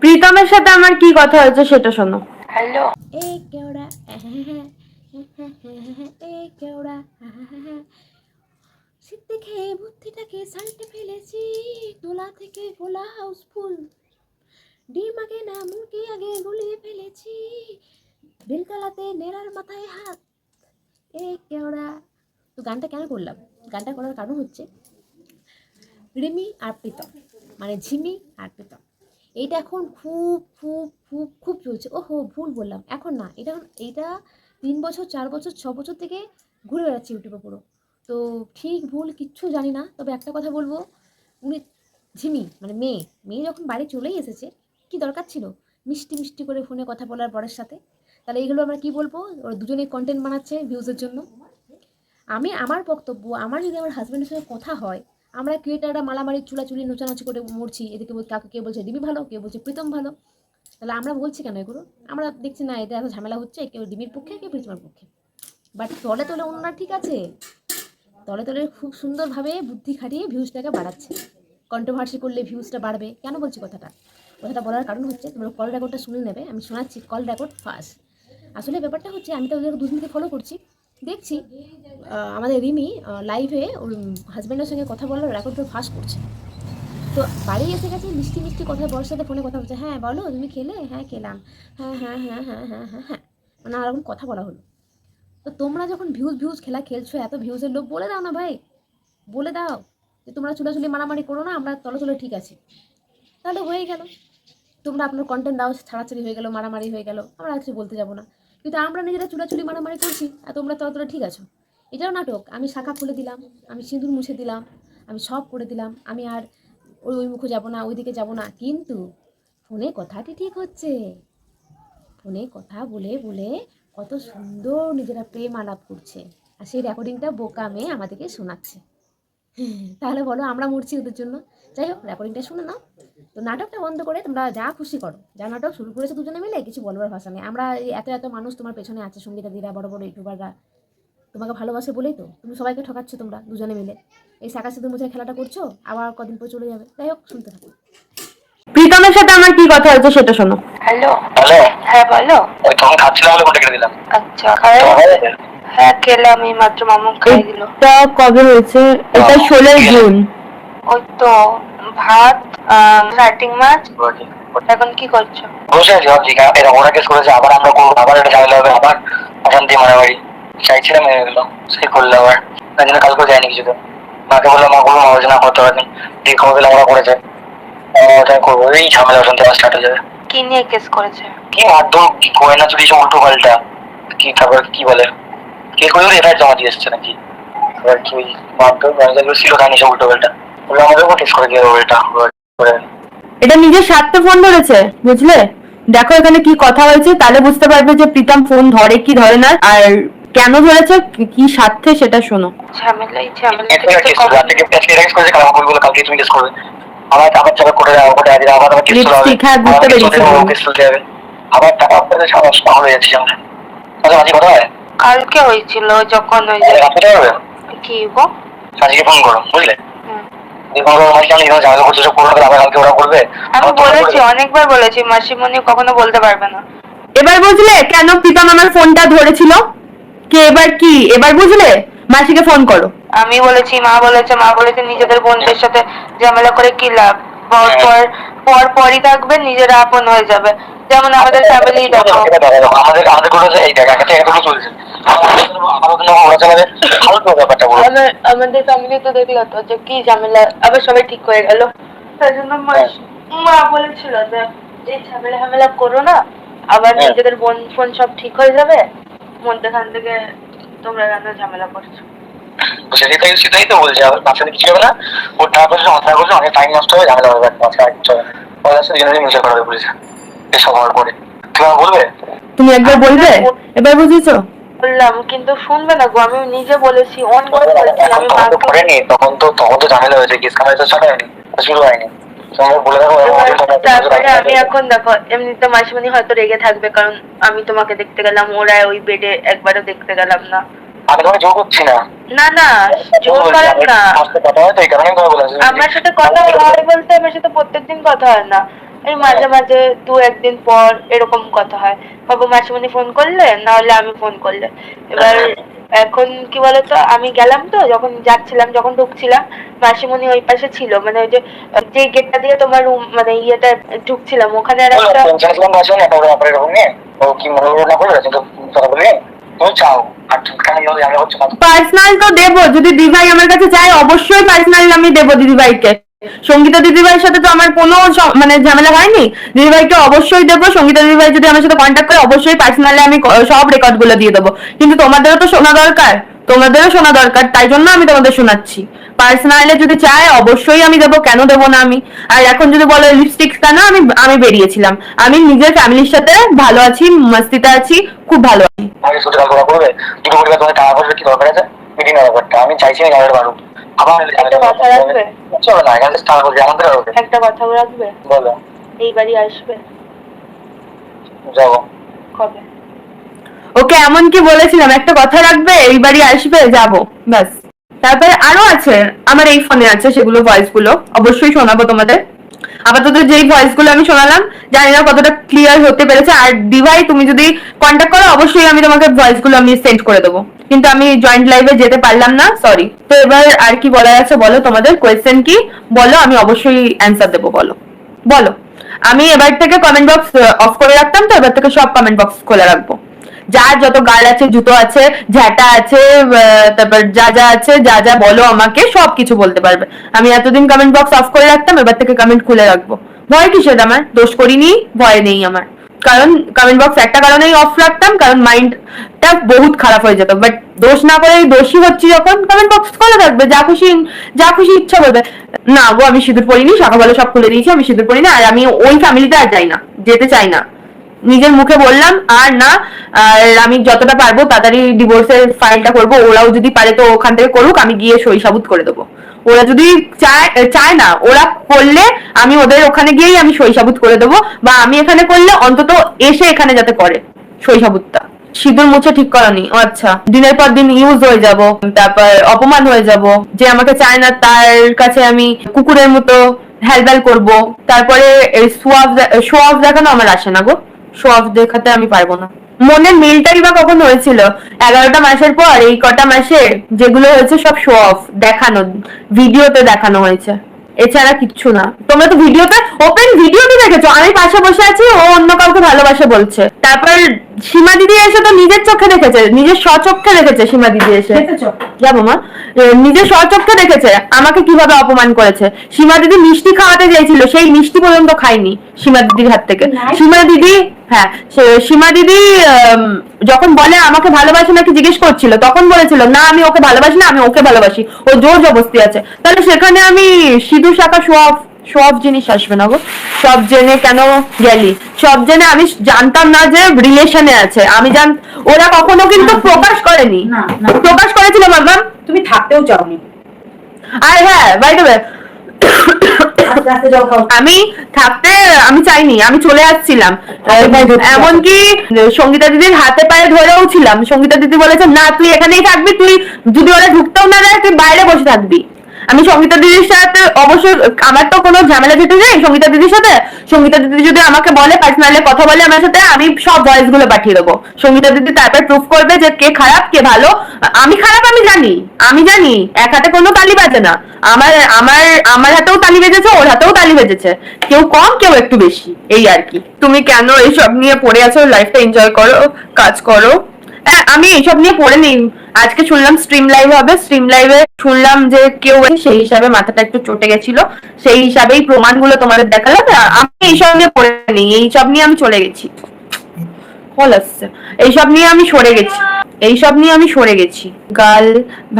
প্রীতমের সাথে আমার কি কথা হয়েছে সেটা শোনো। হ্যালো। এ কেওড়া এ কেওড়া সিদ্ধে খেয়ে বুদ্ধিটাকে সাল্টে ফেলেছি তোলা থেকে গোলা হাউসফুল ডিম আগে না মুরগি আগে গুলিয়ে ফেলেছি বেলতলাতে নেড়ার মাথায় হাত। এ কেওড়া তো গানটা কেন করলাম? গানটা করার কারণ হচ্ছে রিমি আর প্রীতম মানে ঝিমি আর প্রীতম। এইটা এখন খুব খুব খুব খুব চলছে। ওহো, ভুল বললাম। এখন না, এটা এখন- এইটা তিন বছর, চার বছর, ছ বছর থেকে ঘুরে বেড়াচ্ছে ইউটিউবে পুরো। তো ঠিক ভুল কিচ্ছু জানি না, তবে একটা কথা বলব, উনি ঝিমি মানে মেয়ে মেয়ে যখন বাড়ি চলেই এসেছে, কি দরকার ছিল? মিষ্টি মিষ্টি করে ফোনে কথা বলার বরের সাথে। তাহলে এইগুলো আমরা কি বলব? ওরা দুজনেই কন্টেন্ট বানাচ্ছে ভিউজের জন্য। আমি, আমার বক্তব্য, আমার যদি আমার হাজব্যান্ডের সঙ্গে কথা হয় আমরা ক্রিয়েটাররা মালামারি চুলাচুলি নোচানাচি করে মরছি, এদিকে কাউকে কে বলছে ডিবি ভালো কেউ বলছে প্রীতম ভালো। তাহলে আমরা বলছি কেন এগুলো? আমরা দেখছি না এটা এত ঝামেলা হচ্ছে, কেউ ডিবির পক্ষে, কেউ প্রীতমের পক্ষে। বাট তলে তলে অন্যরা ঠিক আছে। তলে তলে খুব সুন্দরভাবে বুদ্ধি খাটিয়ে ভিউজটাকে বাড়াচ্ছে। কন্ট্রোভার্সি করলে ভিউজটা বাড়বে। কেন বলছি কথাটা? কথাটা বলার কারণ হচ্ছে, তোমরা কল রেকর্ডটা শুনে নেবে, আমি শোনাচ্ছি কল রেকর্ড ফার্স্ট আসলে ব্যাপারটা হচ্ছে, আমি তো ওদের দুদিনকে ফলো করছি। দেখছি আমাদের রিমি লাইভে ওর হাজব্যান্ডের সঙ্গে কথা বলার রেকর্ডটা ফার্স্ট করছে। তো বাড়ি এসে গেছে, মিষ্টি মিষ্টি কথা বড় সাথে ফোনে কথা বলছে হ্যাঁ বলো, তুমি খেলে? হ্যাঁ খেলাম। হ্যাঁ হ্যাঁ হ্যাঁ হ্যাঁ হ্যাঁ হ্যাঁ হ্যাঁ। মানে এরকম কথা বলা হলো। তো তোমরা যখন ভিউজ ভিউজ খেলা খেলছো, এত ভিউজের লোক বলে দাও না ভাই। বলে দাও যে তোমরা চুলাচুলি মারামারি করো না, আমরা তলে ঠিক আছি। তাহলে হয়ে গেল। তোমরা আপনার কন্টেন্ট দাও, ছাড়াছাড়ি হয়ে গেল, মারামারি হয়ে গেল, আমরা আর কিছু বলতে যাব না। কিন্তু আমরা নিজেরা চুলাচুলি মারামারি করছি, আর তোমরা তলে ঠিক আছো। এটাও নাটক। আমি শাখা খুলে দিলাম, আমি সিঁদুর মুছে দিলাম, আমি সব করে দিলাম, আমি আর ওই ওই মুখে যাব না ওইদিকে যাব না। কিন্তু ফোনে কথাটি ঠিক হচ্ছে। ফোনে কথা বলে বলে কত সুন্দর নিজেরা প্রেম আলাপ করছে। আর সেই রেকর্ডিংটা বোকা মেয়ে আমাদেরকে শোনাচ্ছে। তাহলে বলো আমরা মরছি ওদের জন্য। যাই হোক রেকর্ডিংটা শুনে নাও। তো নাটকটা বন্ধ করে তোমরা যা খুশি করো। যা নাটক শুরু করেছে দুজনে মিলে কিছু বলবার ভাষা নেই। আমরা এই এত এত মানুষ তোমার পেছনে আছে সঙ্গীতা দিরা বড় বড় ইউটিউবাররা। তোমাকে ভালোবাসে বলেই তো। তুমি সবাইকে ঠকাচ্ছ তোমরা দুজনে মিলে। এই শাখা সিঁদুর মুছে খেলাটা করছ আবার কদিন পর চলে যাবে। যাই হোক শুনতে থাকো। প্রীতমের সাথে আমার কি কথা হয়েছে সেটা শোনো। হ্যালো। হ্যালো। হ্যাঁ বলো। ওই তখন খাচ্ছিলাম বলে ফোনটা কেটে দিলাম। আচ্ছা খাই হ্যাঁ খেলাম এই মাত্র মামু খাই দিল। এটা কবে হয়েছে? এটা ষোলোই জুন। ওই তো ভাত রাইটিং মাছ এখন কি করছ? বসে আছি ভাবছি কেন এরকম ওরা কেস করেছে আবার আমরা করব আবার এটা ঝামেলা হবে আবার অশান্তি মারামারি চাইছিলাম মেনে দিল সে করল আবার। তাই জন্য কালকেও যায়নি কিছুতে মাকে বললাম মা করব মা বলছে না করতে পারেনি। দিয়ে দিলাম ওরা করেছে। ওটাই করব এই ঝামেলা অশান্তি আবার স্টার্ট হয়ে যাবে। কি নিয়ে কেস করেছে? কি কি গয়না চুরি সব উল্টো পাল্টা কি তারপর কি বলে? কে করে এফআইআর জমা দিয়ে এসছে নাকি? এবার কি ওই মারধর গয়না ছিল তাই সব উল্টো পাল্টা। ওরা আমাদের উপর কেস করে দিয়ে দেবো এটা করে এটা নিজের স্বার্থে ফোন ধরেছে বুঝলে? দেখো এখানে কি কথা হয়েছে তাহলে বুঝতে পারবে যে প্রীতম ফোন ধরে কি ধরে না আর কেন ধরেছে কি- স্বার্থে সেটা শোনো। ঝামেলাই ঝামেলা কালকে তুমি কেস করবে। আবার আবার চাপে করে যাব আজ আবার কেস হবে হ্যাঁ, টাকা আপনাদের সমস্যা হয়ে যাচ্ছে আমরা আচ্ছা কথা হয়? কালকে হয়েছিল যখন ওই যে কি গো? আজকে ফোন করো বুঝলে? আমি বলেছি অনেকবার বলেছি মাসিমণি কখনো বলতে পারবে না। এবার বুঝলে কেন প্রীতম আমার ফোনটা ধরেছিল? কে এবার কি? এবার বুঝলে? মাসিকে ফোন করো। আমি বলেছি মা বলেছে মা বলেছে নিজেদের বোনদের সাথে ঝামেলা করে কি লাভ? পর পর পর পরই থাকবে নিজেরা আপন হয়ে যাবে। যেমন আমাদের ফ্যামিলি দেখো আমাদের আমাদের কোনো এই দেখ একটা এতটুকু চলছে আমাদের ফ্যামিলি তো দেখল তো যে কি ঝামেলা আবার সবাই ঠিক হয়ে গেল। তাই জন্য মা- মা বলেছিল যে এই ঝামেলা ঝামেলা করো না। আবার হ্যাঁ। নিজেদের বোন ফোন সব ঠিক হয়ে যাবে। মধ্যখান থেকে তোমরা কেন ঝামেলা করছ? সেটাই সেটাই তো বলছি। আবার তার সাথে কিছু হবে না। ওর টাকা আমার টাকা করছে অনেক টাইম নষ্ট হবে ঝামেলা হবে হবে না। সাথে দুজনেরই মিশে করা হবে পুলিশ এসব হওয়ার পরে। তুমি আমাকে বলবে? তুমি একবার বলবে? এবার বুঝেছ? বললাম কিন্তু শুনবে না গো। আমি নিজে বলেছি অন করে বলেছি এখন আমি মাকে করেনি। তখন তো তখন তো ঝামেলা হয়েছে। কেস কামাই তো স্টার্ট শুরু হয়নি। দেখো এরকম অনেক সময় তারপরে আমি এখন দেখো এমনিতে মাসিমণি হয়তো রেগে থাকবে কারণ আমি তোমাকে দেখতে গেলাম। ওরা ওই বেডে একবারও দেখতে গেলাম না। আমি তোমাকে জোর করছি না। না না জোর করেন না। কথা হয় তো এই কারণে আমি বলেছি। আমার সাথে কথা হয় বলতে আমার সাথে প্রত্যেকদিন কথা হয় না। এই মাঝে মাঝে দু একদিন পর এরকম কথা হয়। বাবু মাসিমণি ফোন করলে না হলে আমি ফোন করলে। এবার এখন কি বলতো আমি গেলাম তো যখন যাচ্ছিলাম যখন ঢুকছিলাম মাসিমণি ওই পাশে ছিল। মানে ওই যে যে গেটটা দিয়ে তোমার রুম মানে ইয়েটা ঢুকছিলাম ওখানে আর একটা ও কি মনে না করে কথা বলে পার্সোনাল তো দেবো, যদি দিদিভাই আমার কাছে চায়, অবশ্যই পার্সোনাল আমি দেবো দিদিভাইকে। সঙ্গীতা দিদিভাইয়ের সাথে তো আমার কোনো মানে ঝামেলা হয়নি। দিদিভাইকে অবশ্যই দেবো, সঙ্গীতা দিদিভাই যদি আমার সাথে কন্ট্যাক্ট করে, অবশ্যই পার্সোনালি আমি সব রেকর্ডগুলো দিয়ে দেবো। কিন্তু তোমাদেরও তো শোনা দরকার, তোমাদেরও শোনা দরকার, তাই জন্য আমি তোমাদের শোনাচ্ছি। পার্সোনালি যদি চায় অবশ্যই আমি দেবো। কেন দেবো না আমি? আর এখন যদি বলো লিপস্টিক কেন আমি আমি বেরিয়েছিলাম। আমি নিজের ফ্যামিলির সাথে ভালো আছি মস্তিতে আছি খুব ভালো আছি। আমি চাইছি না বাড়ুক। একটা কথা রাখবে? একটা কথা বলো। এই বাড়ি আসবে? যাব। কবে? ওকে এমন কি বলেছিলাম একটা কথা রাখবে এই বাড়ি আসবে যাব। ব্যাস। তারপরে আরও আছে, আমার এই ফোনে আছে সেগুলো ভয়েসগুলো, অবশ্যই শোনাবো তোমাদের। আপাতত যেই ভয়েসগুলো আমি শোনালাম, জানি না কতটা ক্লিয়ার হতে পেরেছে, আর দিভাই, তুমি যদি কন্ট্যাক্ট করো, অবশ্যই আমি তোমাকে ভয়েসগুলো আমি সেন্ড করে দেবো। কিন্তু আমি জয়েন্ট লাইভে যেতে পারলাম না সরি তো এবার আর কি বলার আছে বলো তোমাদের কোয়েশ্চেন কি? বলো, আমি অবশ্যই অ্যান্সার দেবো, বলো। বলো। আমি এবার থেকে কমেন্ট বক্স অফ করে রাখতাম, তো এবার থেকে সব কমেন্ট বক্স খোলা রাখব। যার যত গাল আছে, জুতো আছে, ঝাঁটা আছে তারপর যা যা আছে, যা যা বলো আমাকে, সব কিছু বলতে পারবে। আমি এতদিন কমেন্ট বক্স অফ করে রাখতাম, এবার থেকে কমেন্ট খুলে রাখব। ভয় কিসের আমার? দোষ করিনি, ভয় নেই আমার। কারণ কমেন্ট বক্স একটা কারণেই অফ রাখতাম, কারণ মাইন্ডটা বহুত খারাপ হয়ে যেত। বাট দোষ না করে দোষী হচ্ছি যখন কমেন্ট বক্স খোলা থাকবে, যা খুশি যা খুশি ইচ্ছা করবে না গো, আমি সিঁদুর পরিনি সকালবেলা সব খুলে দিয়েছি, আমি সিঁদুর পরি না আর আমি ওই ফ্যামিলিতে আর যাই না, যেতে চাই না। নিজের মুখে বললাম, আর না আমি যতটা পারব তাড়াতাড়ি ডিভোর্সের ফাইলটা করব। ওরাও যদি পারে তো ওখান থেকে করুক, আমি গিয়ে সই সাবুত করে দেবো। ওরা যদি চায় চায় না, ওরা করলে আমি ওদের ওখানে গিয়েই আমি সই সাবুত করে দেবো বা আমি এখানে করলে অন্তত এসে এখানে যাতে করে সই সাবুতটা। সিঁদুর মুছে ঠিক করানি আচ্ছা। দিনের পর দিন ইউজ হয়ে যাব, তারপর অপমান হয়ে যাব। যে আমাকে চায় না, তার কাছে আমি কুকুরের মতো হেলবেল করব। তারপরে শো অফ দেখানো আমার আসে না গো। শো অফ দেখাতে আমি পারব না। মনের মিলটাই বা কখন হয়েছিল? এগারোটা মাসের পর এই কটা মাসে যেগুলো হয়েছে সব শো অফ দেখানো ভিডিওতে দেখানো হয়েছে। এছাড়া কিচ্ছু না। তোমরা তো ভিডিওতে ওপেন ভিডিওতে দেখেছ আমি পাশে বসে আছি ও অন্য কাউকে ভালোবাসে বলছে। তারপর সীমা দিদি এসে তো নিজের চোখে দেখেছে নিজের স্বচক্ষে দেখেছে সীমা দিদি এসে। যাব মা। নিজের স্বচক্ষে দেখেছে আমাকে কীভাবে অপমান করেছে। সীমা দিদি মিষ্টি খাওয়াতে চাইছিল সেই মিষ্টি পর্যন্ত খাইনি সীমা দিদির হাত থেকে। সীমা দিদি হ্যাঁ সীমা দিদি যখন বলে আমাকে ভালোবাসে নাকি জিজ্ঞেস করছিল তখন বলেছিল না আমি ওকে ভালোবাসি না আমি ওকে ভালোবাসি। ও জোর জবস্তি আছে। তাহলে সেখানে আমি সিধু শাখা সব সব জিনিস আসবে না গো। সব জেনে কেন গেলি? সব জেনে আমি জানতাম না যে রিলেশনে আছে। আমি জান ওরা কখনো কিন্তু প্রকাশ করেনি। প্রকাশ করেছিল বাবাম তুমি থাকতেও চাওনি। আর হ্যাঁ বাই দ্য আমি থাকতে আমি চাইনি আমি চলে আসছিলাম। এমনকি সঙ্গীতা দিদির হাতে পায়ে ধরেও ছিলাম। সঙ্গীতা দিদি বলেছে না তুই এখানেই থাকবি তুই যদি ওরা ঢুকতেও না দেয় তুই বাইরে বসে থাকবি। আমি সঙ্গীতা দিদির সাথে অবশ্যই আমার তো কোনো ঝামেলা যেতে নেই সঙ্গীতা দিদির সাথে। সঙ্গীতা দিদি যদি আমাকে বলে পার্সোনালি কথা বলে আমার সাথে, আমি সব ভয়েসগুলো পাঠিয়ে দেবো। সঙ্গীতা দিদি তারপর প্রুফ করবে যে কে খারাপ, কে ভালো। আমি খারাপ, আমি জানি আমি জানি, এক হাতে কোনো তালি বাজে না। আমার আমার আমার হাতেও তালি বেজেছে, ওর হাতেও তালি বেজেছে। কেউ কম, কেউ একটু বেশি, এই আর কি। তুমি কেন এইসব নিয়ে পড়ে আছো? লাইফটা এনজয় করো, কাজ করো। হ্যাঁ, আমি এইসব নিয়ে পড়ে নিই। আজকে শুনলাম স্ট্রিম লাইভ হবে। স্ট্রিম লাইভে শুনলাম যে কেউ সেই হিসাবে মাথাটা একটু চটে গেছিল। সেই হিসাবেই প্রমাণগুলো তোমাদের দেখালাম। আমি এইসব নিয়ে পড়ে নিই। এইসব নিয়ে আমি চলে গেছি। কল আসছে। এইসব নিয়ে আমি সরে গেছি। এইসব নিয়ে আমি সরে গেছি। গাল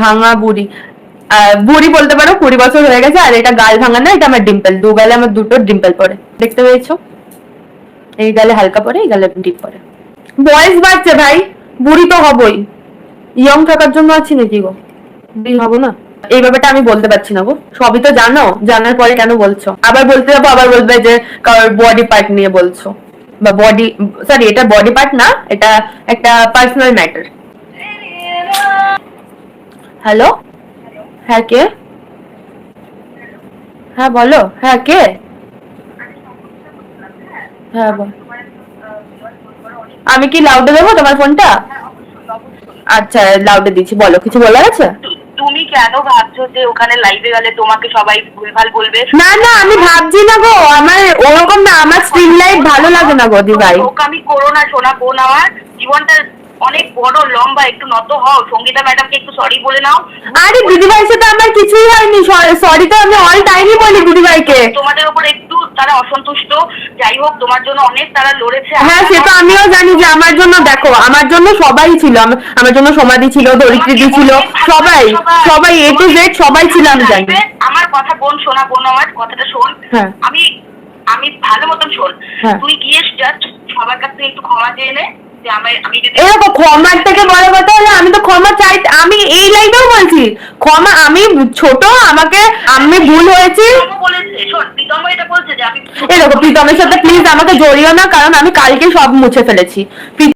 ভাঙা বুড়ি। বুড়ি বলতে পারো কুড়ি বছর হয়ে গেছে আর এটা গাল ভাঙা না এটা আমার ডিম্পল। দু গালে আমার দুটো ডিম্পল পড়ে। দেখতে পেয়েছ? এই গালে হালকা পড়ে এই গালে ডিপ পড়ে। বয়স বাড়ছে ভাই। বুড়ি তো হবই। ইয়ং থাকার জন্য আছি নাকি গো? বুড়ি হব না? এই ব্যাপারটা আমি বলতে পারছি না গো। সবই তো জানো জানার পরে কেন বলছো? আবার বলতে যাব আবার বলবে যে কারোর বডি পার্ট নিয়ে বলছো। বা বডি সরি এটা বডি পার্ট না এটা একটা পার্সোনাল ম্যাটার হ্যালো হ্যাঁ কে? হ্যাঁ বলো। হ্যাঁ কে? হ্যাঁ বল। আমি কি লাউডে দেবো তোমার ফোনটা আচ্ছা লাউডে দিচ্ছি বলো কিছু বলার আছে? তুমি কেন ভাবছ যে ওখানে লাইভে গেলে তোমাকে সবাই ভুলভাল বলবে? না না আমি ভাবছি না গো আমার ওরকম না আমার স্ট্রিম লাইট ভালো লাগে না গো দি ভাই আমি করো না শোনা বোন আমার জীবনটা অনেক বড় লম্বা একটু নত হও। সঙ্গীতা ম্যাডামকে একটু সরি বলে নাও। আরে দিদি ভাইয়ের সাথে আমার কিছুই হয়নি সরি তো আমি অল টাইমই বলি দিদি ভাইকে তোমাদের উপর একটু তারা অসন্তুষ্ট। যাই হোক তোমার জন্য অনেক তারা লড়েছে। হ্যাঁ সে তো আমিও জানি যে আমার জন্য দেখো আমার জন্য সবাই ছিল আমার জন্য সমাধি ছিল ধরিত্রী ছিল সবাই সবাই। এ টু জেড সবাই ছিল আমি জানি। আমার কথা বোন শোনা বোন আমার কথাটা শোন। হ্যাঁ। আমি আমি ভালো মতন শোন। হ্যাঁ। তুই গিয়ে জাস্ট সবার কাছ থেকে একটু ক্ষমা চেয়ে নে। এরকম ক্ষমার থেকে বড় কথা হলো আমি তো ক্ষমা চাই আমি এই লাইনেও বলছি ক্ষমা আমি ছোট আমাকে আমি ভুল হয়েছি। এরকম প্রীতমের সাথে প্লিজ আমাকে জড়িও না কারণ আমি কালকে সব মুছে ফেলেছি।